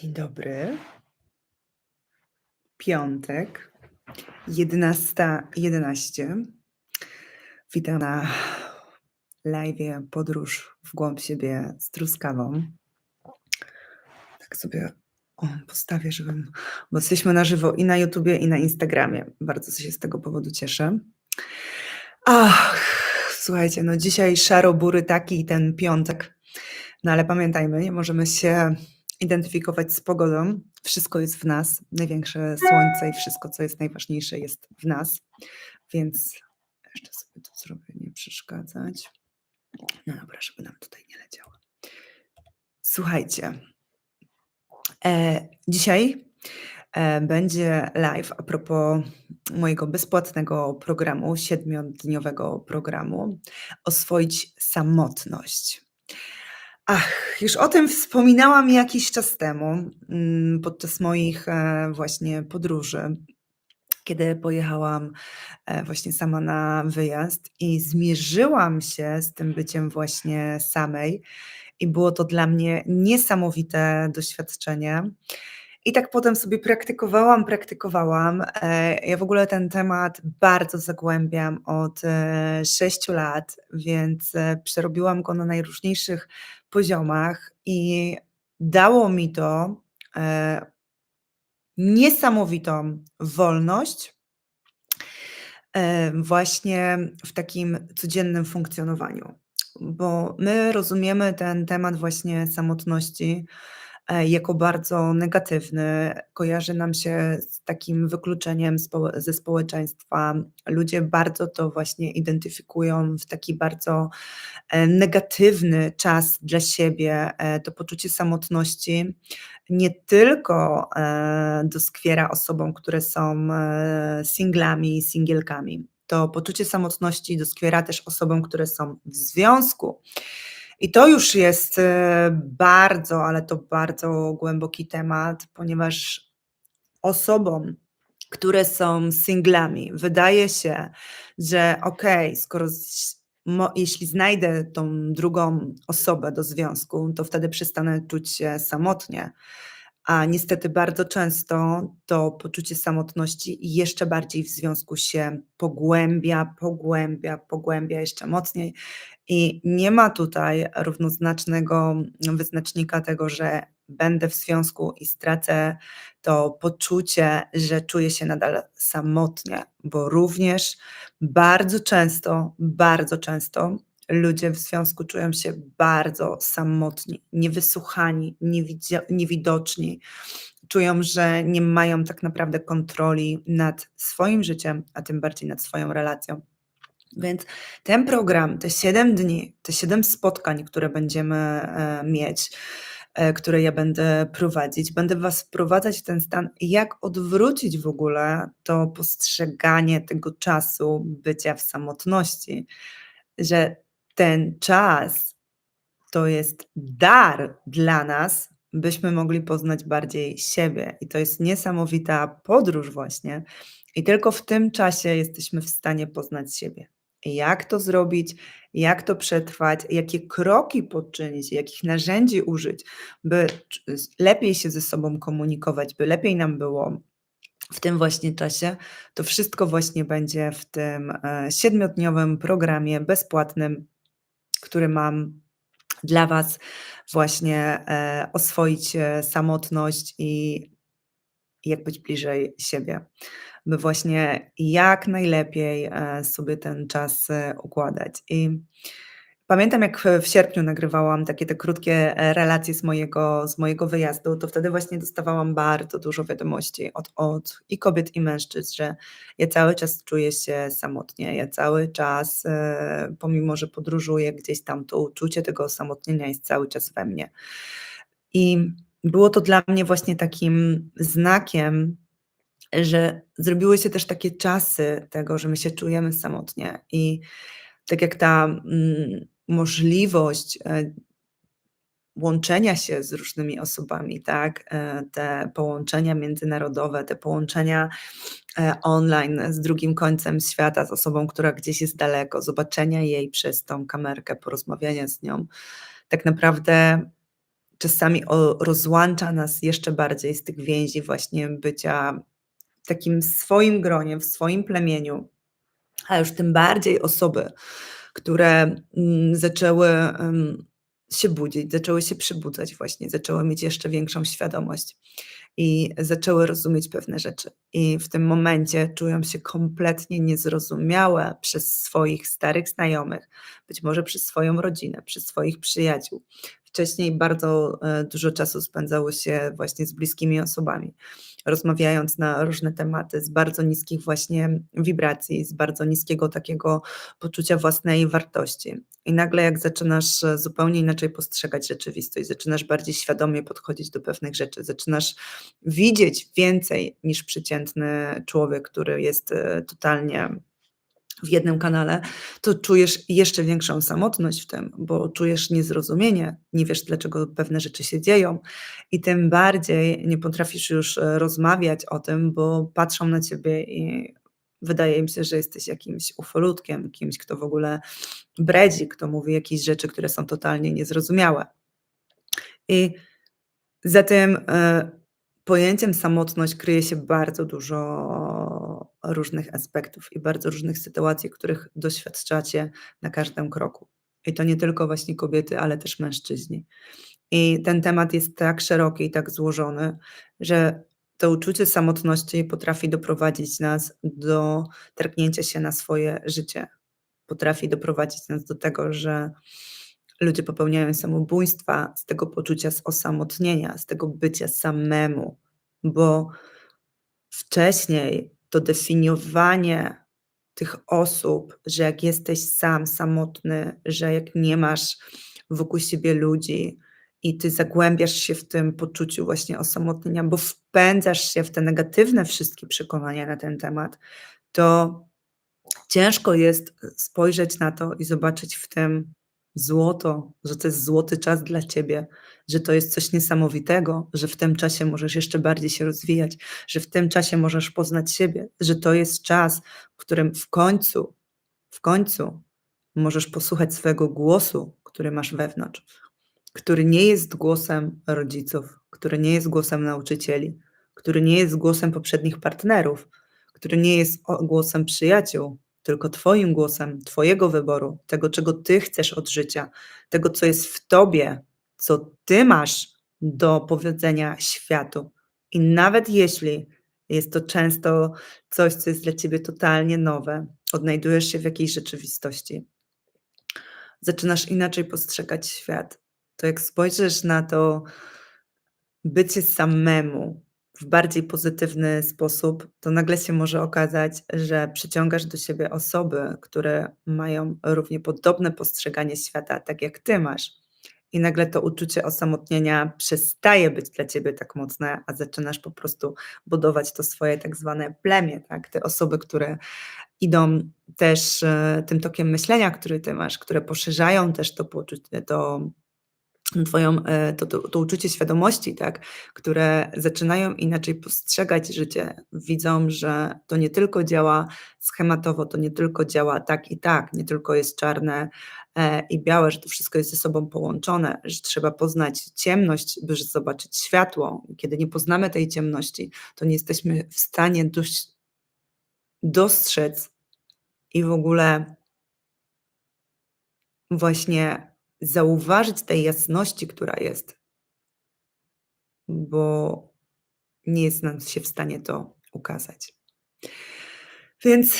Dzień dobry. Piątek, 11:11. Witam na live'ie Podróż w głąb siebie z truskawą. Tak sobie postawię, żebym bo jesteśmy na żywo i na YouTubie, i na Instagramie. Bardzo się z tego powodu cieszę. Ach, słuchajcie, no dzisiaj szaro-bury taki ten piątek, no ale pamiętajmy, nie możemy się identyfikować z pogodą. Wszystko jest w nas. Największe słońce i wszystko, co jest najważniejsze, jest w nas. Więc jeszcze sobie to zrobię, nie przeszkadzać. No dobra, żeby nam tutaj nie leciało. Słuchajcie, e, dzisiaj e, będzie live a propos mojego bezpłatnego programu, siedmiodniowego programu Oswoić samotność. Ach, już o tym wspominałam jakiś czas temu, mm, podczas moich e, właśnie podróży, kiedy pojechałam e, właśnie sama na wyjazd i zmierzyłam się z tym byciem właśnie samej. I było to dla mnie niesamowite doświadczenie. I tak potem sobie praktykowałam, praktykowałam. E, ja w ogóle ten temat bardzo zagłębiam od 6 lat, więc przerobiłam go na najróżniejszych poziomach i dało mi to e, niesamowitą wolność e, właśnie w takim codziennym funkcjonowaniu. Bo my rozumiemy ten temat właśnie samotności jako bardzo negatywny. Kojarzy nam się z takim wykluczeniem spo, ze społeczeństwa. Ludzie bardzo to właśnie identyfikują w taki bardzo e, negatywny czas dla siebie. E, to poczucie samotności nie tylko e, doskwiera osobom, które są e, singlami, singielkami. To poczucie samotności doskwiera też osobom, które są w związku. I to już jest e, bardzo, ale to bardzo głęboki temat, ponieważ osobom, które są singlami, wydaje się, że okej, okay, skoro jeśli znajdę tą drugą osobę do związku, to wtedy przestanę czuć się samotnie. A niestety bardzo często to poczucie samotności jeszcze bardziej w związku się pogłębia, pogłębia, pogłębia jeszcze mocniej. I nie ma tutaj równoznacznego wyznacznika tego, że będę w związku i stracę to poczucie, że czuję się nadal samotnie, bo również bardzo często, bardzo często ludzie w związku czują się bardzo samotni, niewysłuchani, niewidoczni. Czują, że nie mają tak naprawdę kontroli nad swoim życiem, a tym bardziej nad swoją relacją. Więc ten program, te 7 dni, te 7 spotkań, które będziemy e, mieć, e, które ja będę prowadzić, będę Was wprowadzać w ten stan, jak odwrócić w ogóle to postrzeganie tego czasu bycia w samotności, że ten czas to jest dar dla nas, byśmy mogli poznać bardziej siebie. I to jest niesamowita podróż, właśnie. I tylko w tym czasie jesteśmy w stanie poznać siebie. Jak to zrobić, jak to przetrwać, jakie kroki poczynić, jakich narzędzi użyć, by lepiej się ze sobą komunikować, by lepiej nam było w tym właśnie czasie. To wszystko właśnie będzie w tym e, siedmiodniowym programie bezpłatnym, który mam dla Was właśnie e, oswoić samotność i jak być bliżej siebie by właśnie jak najlepiej e, sobie ten czas e, układać. I pamiętam, jak w sierpniu nagrywałam takie te krótkie e, relacje z mojego, z mojego wyjazdu, to wtedy właśnie dostawałam bardzo dużo wiadomości od, od i kobiet, i mężczyzn, że ja cały czas czuję się samotnie, ja cały czas, pomimo że podróżuję gdzieś tam, to uczucie tego osamotnienia jest cały czas we mnie. I było to dla mnie właśnie takim znakiem, że zrobiły się też takie czasy tego, że my się czujemy samotnie. I tak jak ta mm, możliwość e, łączenia się z różnymi osobami, tak, e, te połączenia międzynarodowe, te połączenia e, online z drugim końcem świata, z osobą, która gdzieś jest daleko, zobaczenia jej przez tą kamerkę, porozmawiania z nią, tak naprawdę czasami rozłącza nas jeszcze bardziej z tych więzi właśnie bycia w takim swoim gronie, w swoim plemieniu, a już tym bardziej osoby, które, mm, zaczęły, się budzić, zaczęły się przybudzać właśnie, zaczęły mieć jeszcze większą świadomość i zaczęły rozumieć pewne rzeczy. I w tym momencie czują się kompletnie niezrozumiałe przez swoich starych znajomych, być może przez swoją rodzinę, przez swoich przyjaciół. Wcześniej bardzo, e, dużo czasu spędzało się właśnie z bliskimi osobami, rozmawiając na różne tematy z bardzo niskich właśnie wibracji, z bardzo niskiego takiego poczucia własnej wartości. I nagle jak zaczynasz, e, zupełnie inaczej postrzegać rzeczywistość, zaczynasz bardziej świadomie podchodzić do pewnych rzeczy, zaczynasz widzieć więcej niż przeciętny człowiek, który jest, e, totalnie w jednym kanale, to czujesz jeszcze większą samotność w tym, bo czujesz niezrozumienie, nie wiesz, dlaczego pewne rzeczy się dzieją i tym bardziej nie potrafisz już, e, rozmawiać o tym, bo patrzą na ciebie i wydaje im się, że jesteś jakimś ufolutkiem, kimś, kto w ogóle bredzi, kto mówi jakieś rzeczy, które są totalnie niezrozumiałe. I za tym, e, pojęciem samotność kryje się bardzo dużo różnych aspektów i bardzo różnych sytuacji, których doświadczacie na każdym kroku. I to nie tylko właśnie kobiety, ale też mężczyźni. I ten temat jest tak szeroki i tak złożony, że to uczucie samotności potrafi doprowadzić nas do terknięcia się na swoje życie. Potrafi doprowadzić nas do tego, że ludzie popełniają samobójstwa z tego poczucia osamotnienia, z tego bycia samemu, bo wcześniej to definiowanie tych osób, że jak jesteś sam, samotny, że jak nie masz wokół siebie ludzi i ty zagłębiasz się w tym poczuciu właśnie osamotnienia, bo wpędzasz się w te negatywne wszystkie przekonania na ten temat, to ciężko jest spojrzeć na to i zobaczyć w tym złoto, że to jest złoty czas dla ciebie, że to jest coś niesamowitego, że w tym czasie możesz jeszcze bardziej się rozwijać, że w tym czasie możesz poznać siebie, że to jest czas, w którym w końcu, w końcu możesz posłuchać swojego głosu, który masz wewnątrz, który nie jest głosem rodziców, który nie jest głosem nauczycieli, który nie jest głosem poprzednich partnerów, który nie jest głosem przyjaciół, tylko Twoim głosem, Twojego wyboru, tego, czego Ty chcesz od życia, tego, co jest w Tobie, co Ty masz do powiedzenia światu. I nawet jeśli jest to często coś, co jest dla Ciebie totalnie nowe, odnajdujesz się w jakiejś rzeczywistości, zaczynasz inaczej postrzegać świat, to jak spojrzysz na to bycie samemu, w bardziej pozytywny sposób, to nagle się może okazać, że przyciągasz do siebie osoby, które mają równie podobne postrzeganie świata, tak jak ty masz. I nagle to uczucie osamotnienia przestaje być dla ciebie tak mocne, a zaczynasz po prostu budować to swoje tak zwane plemię, tak? Te osoby, które idą też e, tym tokiem myślenia, który ty masz, które poszerzają też to poczucie, to Twoją, e, to, to, to, uczucie świadomości, tak, które zaczynają inaczej postrzegać życie, widzą, że to nie tylko działa schematowo, to nie tylko działa tak i tak, nie tylko jest czarne e, i białe, że to wszystko jest ze sobą połączone, że trzeba poznać ciemność, by zobaczyć światło. Kiedy nie poznamy tej ciemności, to nie jesteśmy w stanie dość, dostrzec i w ogóle właśnie zauważyć tej jasności, która jest, bo nie jest nam się w stanie to ukazać. Więc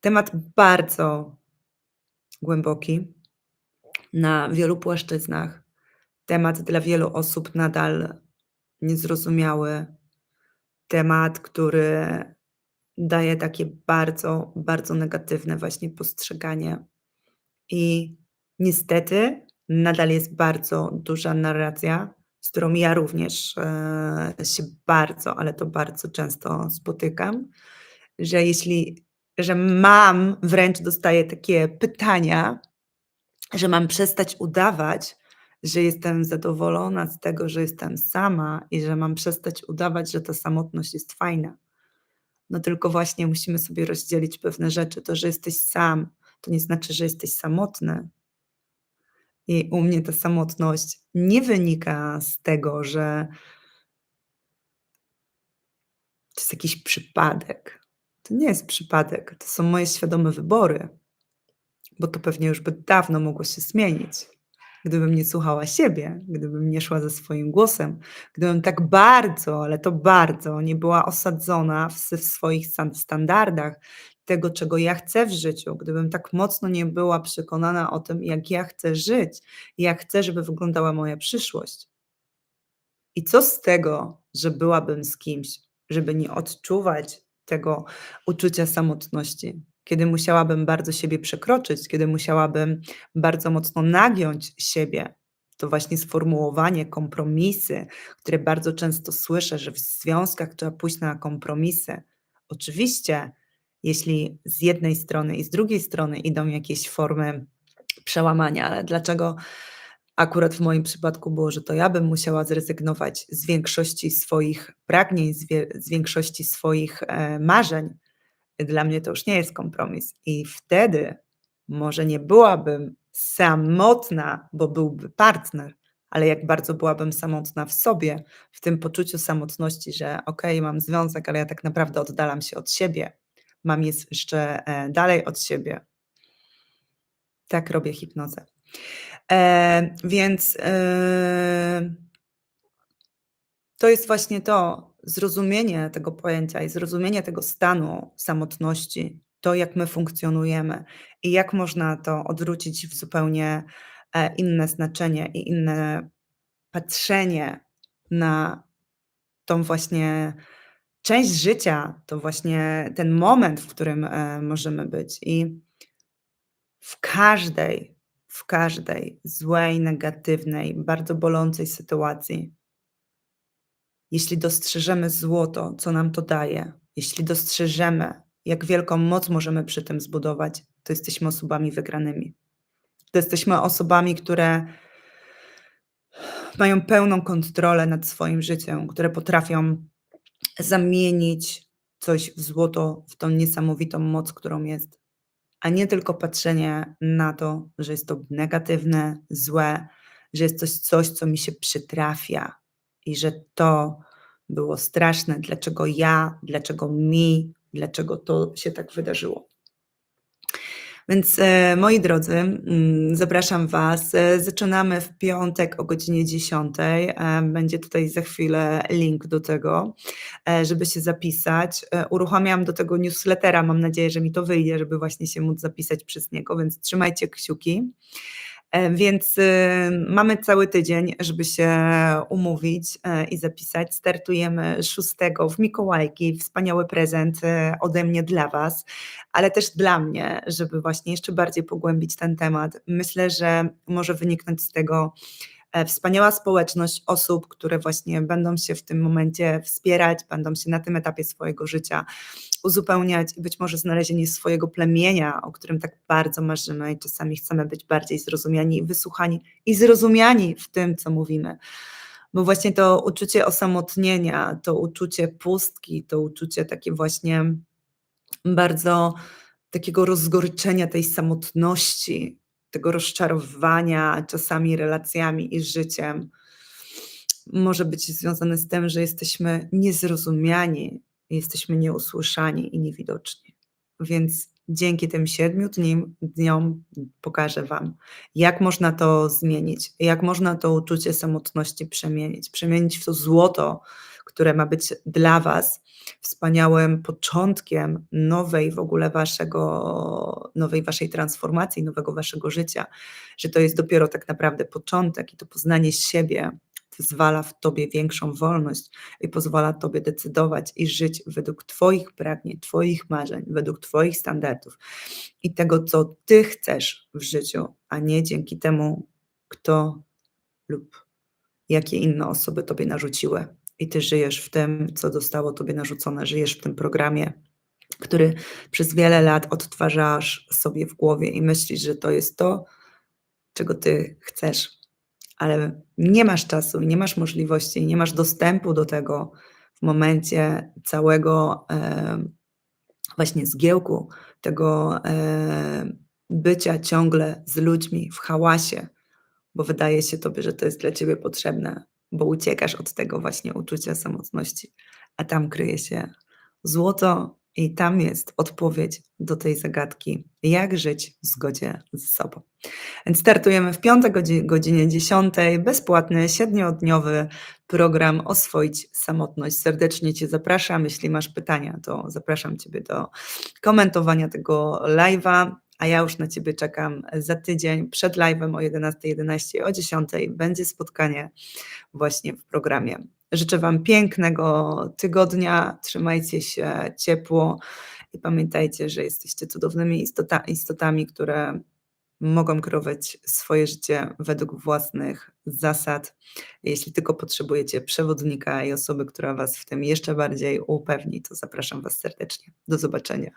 temat bardzo głęboki, na wielu płaszczyznach. Temat dla wielu osób nadal niezrozumiały. Temat, który daje takie bardzo, bardzo negatywne właśnie postrzeganie. I Niestety nadal jest bardzo duża narracja, z którą ja również, e, się bardzo, ale to bardzo często spotykam, że jeśli że mam wręcz dostaję takie pytania, że mam przestać udawać, że jestem zadowolona z tego, że jestem sama i że mam przestać udawać, że ta samotność jest fajna. No tylko właśnie musimy sobie rozdzielić pewne rzeczy. To, że jesteś sam, to nie znaczy, że jesteś samotny I u mnie ta samotność nie wynika z tego, że to jest jakiś przypadek. To nie jest przypadek, to są moje świadome wybory. Bo to pewnie już by dawno mogło się zmienić, gdybym nie słuchała siebie, gdybym nie szła ze swoim głosem, gdybym tak bardzo, ale to bardzo nie była osadzona w w swoich stan standardach tego, czego ja chcę w życiu, gdybym tak mocno nie była przekonana o tym, jak ja chcę żyć, jak chcę, żeby wyglądała moja przyszłość. I co z tego, że byłabym z kimś, żeby nie odczuwać tego uczucia samotności, kiedy musiałabym bardzo siebie przekroczyć, kiedy musiałabym bardzo mocno nagiąć siebie. To właśnie sformułowanie, kompromisy, które bardzo często słyszę, że w związkach trzeba pójść na kompromisy. Oczywiście, jeśli z jednej strony i z drugiej strony idą jakieś formy przełamania, ale dlaczego akurat w moim przypadku było, że to ja bym musiała zrezygnować z większości swoich pragnień, z wie z większości swoich, e, marzeń. Dla mnie to już nie jest kompromis i wtedy może nie byłabym samotna, bo byłby partner, ale jak bardzo byłabym samotna w sobie, w tym poczuciu samotności, że okej, mam związek, ale ja tak naprawdę oddalam się od siebie. Mam jest jeszcze, e, dalej od siebie. Tak robię hipnozę. E, więc, yy to jest właśnie to, zrozumienie tego pojęcia i zrozumienie tego stanu samotności, to jak my funkcjonujemy i jak można to odwrócić w zupełnie, e, inne znaczenie i inne patrzenie na tą właśnie część życia, to właśnie ten moment, w którym, e, możemy być. I w każdej, w każdej złej, negatywnej, bardzo bolącej sytuacji jeśli dostrzeżemy złoto, co nam to daje, jeśli dostrzeżemy, jak wielką moc możemy przy tym zbudować, to jesteśmy osobami wygranymi. To jesteśmy osobami, które mają pełną kontrolę nad swoim życiem, które potrafią zamienić coś w złoto, w tą niesamowitą moc, którą jest, a nie tylko patrzenie na to, że jest to negatywne, złe, że jest to coś, co mi się przytrafia i że to było straszne, dlaczego ja, dlaczego mi, dlaczego to się tak wydarzyło. Więc e, moi drodzy, mm, zapraszam Was. E, zaczynamy w piątek o godzinie 10. E, będzie tutaj za chwilę link do tego, żeby się zapisać. Uruchamiam do tego newslettera. Mam nadzieję, że mi to wyjdzie, żeby właśnie się móc zapisać przez niego, więc trzymajcie kciuki. E, więc y, mamy cały tydzień, żeby się umówić e, i zapisać. Startujemy 6 w Mikołajki. Wspaniały prezent e, ode mnie dla Was, ale też dla mnie, żeby właśnie jeszcze bardziej pogłębić ten temat. Myślę, że może wyniknąć z tego wspaniała społeczność osób, które właśnie będą się w tym momencie wspierać, będą się na tym etapie swojego życia uzupełniać i być może znalezienie swojego plemienia, o którym tak bardzo marzymy i czasami chcemy być bardziej zrozumiani, wysłuchani i zrozumiani w tym, co mówimy. Bo właśnie to uczucie osamotnienia, to uczucie pustki, to uczucie takie właśnie bardzo takiego rozgoryczenia tej samotności, tego rozczarowania czasami relacjami i życiem, może być związane z tym, że jesteśmy niezrozumiani, jesteśmy nieusłyszani i niewidoczni. Więc dzięki tym siedmiu dniom pokażę Wam, jak można to zmienić, jak można to uczucie samotności przemienić, przemienić w to złoto, które ma być dla Was wspaniałym początkiem nowej w ogóle waszego, nowej waszej transformacji, nowego waszego życia, że to jest dopiero tak naprawdę początek i to poznanie siebie pozwala w Tobie większą wolność i pozwala Tobie decydować i żyć według Twoich pragnień, Twoich marzeń, według Twoich standardów i tego, co Ty chcesz w życiu, a nie dzięki temu, kto lub jakie inne osoby Tobie narzuciły. I Ty żyjesz w tym, co zostało Tobie narzucone, żyjesz w tym programie, który przez wiele lat odtwarzasz sobie w głowie i myślisz, że to jest to, czego Ty chcesz ale nie masz czasu, nie masz możliwości, nie masz dostępu do tego w momencie całego e, właśnie zgiełku, tego e, bycia ciągle z ludźmi w hałasie, bo wydaje się tobie, że to jest dla ciebie potrzebne, bo uciekasz od tego właśnie uczucia samotności, a tam kryje się złoto i tam jest odpowiedź do tej zagadki, jak żyć w zgodzie ze sobą. Więc startujemy w piątek godzi godzinie 10, bezpłatny, siedmiodniowy program Oswoić samotność. Serdecznie cię zapraszam. Jeśli masz pytania, to zapraszam ciebie do komentowania tego live'a, a ja już na ciebie czekam za tydzień przed live'em o 11:11, o 10:00 będzie spotkanie właśnie w programie. Życzę wam pięknego tygodnia, trzymajcie się ciepło i pamiętajcie, że jesteście cudownymi istota istotami, które mogą kierować swoje życie według własnych zasad. Jeśli tylko potrzebujecie przewodnika i osoby, która was w tym jeszcze bardziej upewni, to zapraszam was serdecznie. Do zobaczenia.